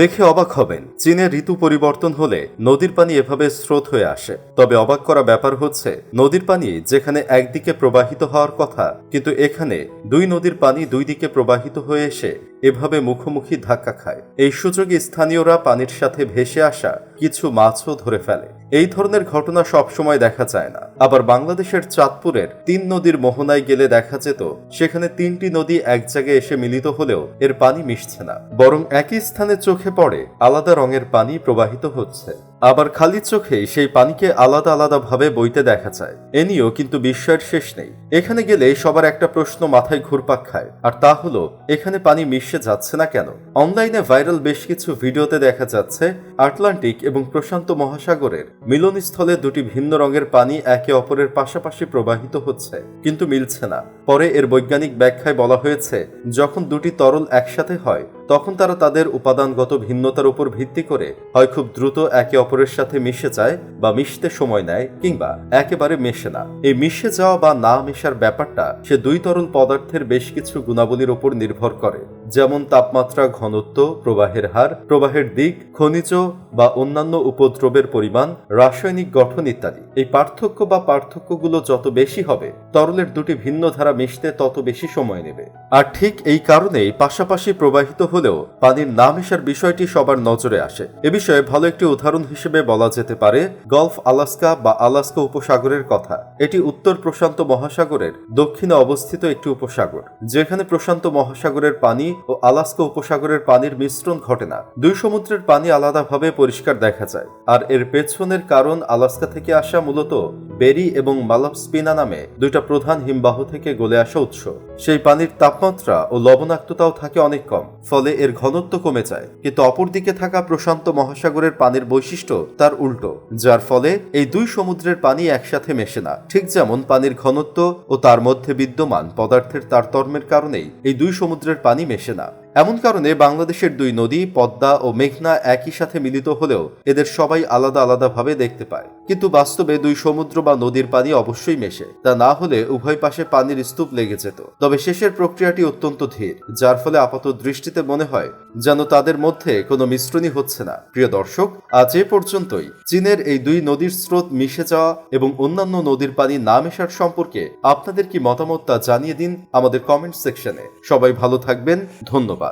দেখে অবাক হবেন। চীনে ঋতু পরিবর্তন হলে নদীর পানি এভাবে স্রোত হয়ে আসে। তবে অবাক করা ব্যাপার হচ্ছে, নদীর পানি যেখানে একদিকে প্রবাহিত হওয়ার কথা, কিন্তু এখানে দুই নদীর পানি দুই দিকে প্রবাহিত হয়ে এসে এভাবে মুখোমুখি ধাক্কা খায়। এই সুযোগে স্থানীয়রা পানির সাথে ভেসে আসা কিছু মাছও ধরে ফেলে। এই ধরনের ঘটনা সবসময় দেখা যায় না। আবার বাংলাদেশের চাঁদপুরের তিন নদীর মোহনায় গেলে দেখা যেত, সেখানে তিনটি নদী এক জায়গায় এসে মিলিত হলেও এর পানি মিশছে না। বরং একই স্থানে চোখে পড়ে আলাদা রঙের পানি প্রবাহিত হচ্ছে। আবার খালি চোখে সেই পানিকে আলাদা আলাদা ভাবে বইতে দেখা যায়। এ নিয়েও কিন্তু বিস্ময়ের শেষ নেই। এখানে গেলে সবার একটা প্রশ্ন মাথায় ঘুরপাক খায়। আর তা হলো, এখানে পানি মিশে যাচ্ছে না কেন? অনলাইনে ভাইরাল বেশ কিছু ভিডিওতে দেখা যাচ্ছে, আটলান্টিক এবং প্রশান্ত মহাসাগরের মিলনস্থলে দুটি ভিন্ন রঙের পানি একে অপরের পাশাপাশি প্রবাহিত হচ্ছে, কিন্তু মিলছে না। পরে এর বৈজ্ঞানিক ব্যাখ্যায় বলা হয়েছে, যখন দুটি তরল একসাথে হয় তখন তারা তাদের উপাদানগত ভিন্নতার উপর ভিত্তি করে হয় খুব দ্রুত একে অপরের সাথে মিশে যায় বা মিশতে সময় নেয় কিংবা একেবারে মেশে না। এই মিশে যাওয়া বা না মেশার ব্যাপারটা সে দুই তরল পদার্থের বেশ কিছু গুণাবলীর উপর নির্ভর করে, যেমন তাপমাত্রা, ঘনত্ব, প্রবাহের হার, প্রবাহের দিক, খনিজ বা অন্যান্য উপদ্রবের পরিমাণ, রাসায়নিক গঠন ইত্যাদি। এই পার্থক্য বা পার্থক্যগুলো যত বেশি হবে, তরলের দুটি ভিন্ন ধারা মিশতে তত বেশি সময় নেবে। আর ঠিক এই কারণেই পাশাপাশি প্রবাহিত হলেও পানির না মেশার বিষয়টি সবার নজরে আসে। এ বিষয়ে ভালো একটি উদাহরণ হিসেবে বলা যেতে পারে গলফ আলাস্কা বা আলাস্কা উপসাগরের কথা। এটি উত্তর প্রশান্ত মহাসাগরের, দক্ষিণে অবস্থিত একটি উপসাগর, যেখানে প্রশান্ত মহাসাগরের পানি ও আলাস্কা উপসাগরের পানির মিশ্রণ ঘটে না। দুই সমুদ্রের পানি আলাদাভাবে পরিষ্কার দেখা যায়, আর এর পেছনের কারণ আলাস্কা থেকে আসা মূলত বেরি এবং মালাপস্পিনা নামে দুইটা প্রধান হিমবাহ থেকে গলে আসা উৎস। সেই পানির তাপমাত্রা ও লবণাক্ততাও থাকে অনেক কম ফলে এর ঘনত্ব কমে যায়। কিন্তু অপরদিকে থাকা প্রশান্ত মহাসাগরের পানির বৈশিষ্ট্য তার উল্টো, যার ফলে এই দুই সমুদ্রের পানি একসাথে মেশে না। ঠিক যেমন পানির ঘনত্ব ও তার মধ্যে বিদ্যমান পদার্থের তারতম্যের কারণেই এই দুই সমুদ্রের পানি মেশে না। এমন কারণে বাংলাদেশের দুই নদী, পদ্মা ও মেঘনা একই সাথে মিলিত হলেও এদের সবাই আলাদা আলাদাভাবে দেখতে পায়। কিন্তু বাস্তবে দুই সমুদ্র বা নদীর পানি অবশ্যই মেশে, তা না হলে উভয় পাশে পানির স্তূপ লেগে যেত। তবে শেষের প্রক্রিয়াটি অত্যন্ত ধীর, যার ফলে আপাত দৃষ্টিতে মনে হয় যেন তাদের মধ্যে কোনো মিশ্রণই হচ্ছে না। প্রিয় দর্শক, আজ এ পর্যন্তই। চীনের এই দুই নদীর স্রোত মিশে যাওয়া এবং অন্যান্য নদীর পানি না মেশার সম্পর্কে আপনাদের কি মতামত তা জানিয়ে দিন আমাদের কমেন্ট সেকশনে। সবাই ভালো থাকবেন, ধন্যবাদ।